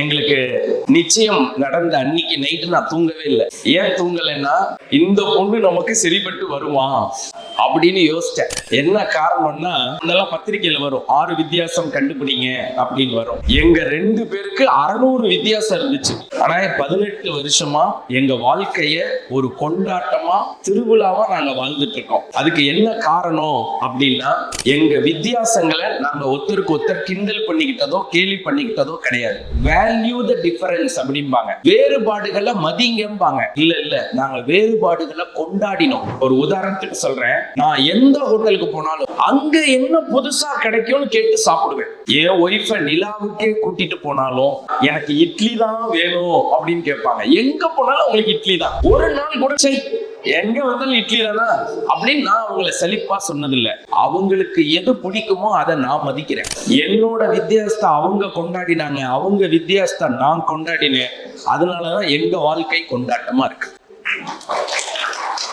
எங்களுக்கு நிச்சயம் நடந்த அன்னைக்கு நைட்டு நான் தூங்கவே இல்லை. ஏன் தூங்கலைன்னா இந்த பொண்ணு நமக்கு சரிப்பட்டு வருவான். அப்படின்னு யோசிச்சேன். என்ன காரணம்னா இதெல்லாம் பத்திரிகையில வரும். ஆறு வித்தியாசம் கண்டுபிடிங்க அப்படின்னு வரும். எங்க ரெண்டு பேருக்கு அறுநூறு வித்தியாசம் இருந்துச்சு. ஆனா பதினெட்டு வருஷமா எங்க வாழ்க்கைய ஒரு கொண்டாட்டமா திருவிழாவா நாங்க வாழ்ந்துட்டு இருக்கோம். அதுக்கு என்ன காரணம் அப்படின்னா எங்க வித்தியாசங்களை நாங்க ஒருத்தருக்கு ஒருத்தர் கிண்டல் பண்ணிக்கிட்டதோ கேலி பண்ணிக்கிட்டதோ கிடையாது. வேல்யூ த டிஃபரன்ஸ் அப்படிம்பாங்க. வேறுபாடுகளை மதிங்கம்பாங்க. இல்ல இல்ல. நாங்க வேறுபாடுகளை கொண்டாடினோம். ஒரு உதாரணத்துக்கு சொல்றேன். நான் எந்த ஹோட்டலுக்கு போனாலும் அங்க என்ன புதுசா கிடைக்கும்னு கேட்டு சாப்பிடுவேன். என் ஒய்ஃப நிலாவுக்கே கூட்டிட்டு போனாலும் எனக்கு இட்லி தான் வேணும் அப்படின்னு கேட்பாங்க. எங்க போனாலும் உங்களுக்கு இட்லி தான். ஒரு நாள் கூட சரி எங்க வந்தாலும் இட்லி தானா அப்படின்னு நான் அவங்கள செழிப்பா சொன்னதில்ல. அவங்களுக்கு எது பிடிக்குமோ அதை நான் மதிக்கிறேன். என்னோட வித்தியாசத்தை அவங்க கொண்டாடினாங்க அவங்க வித்தியாசத்தை நான் கொண்டாடினேன். அதனாலதான் எங்க வாழ்க்கை கொண்டாட்டமா இருக்கு.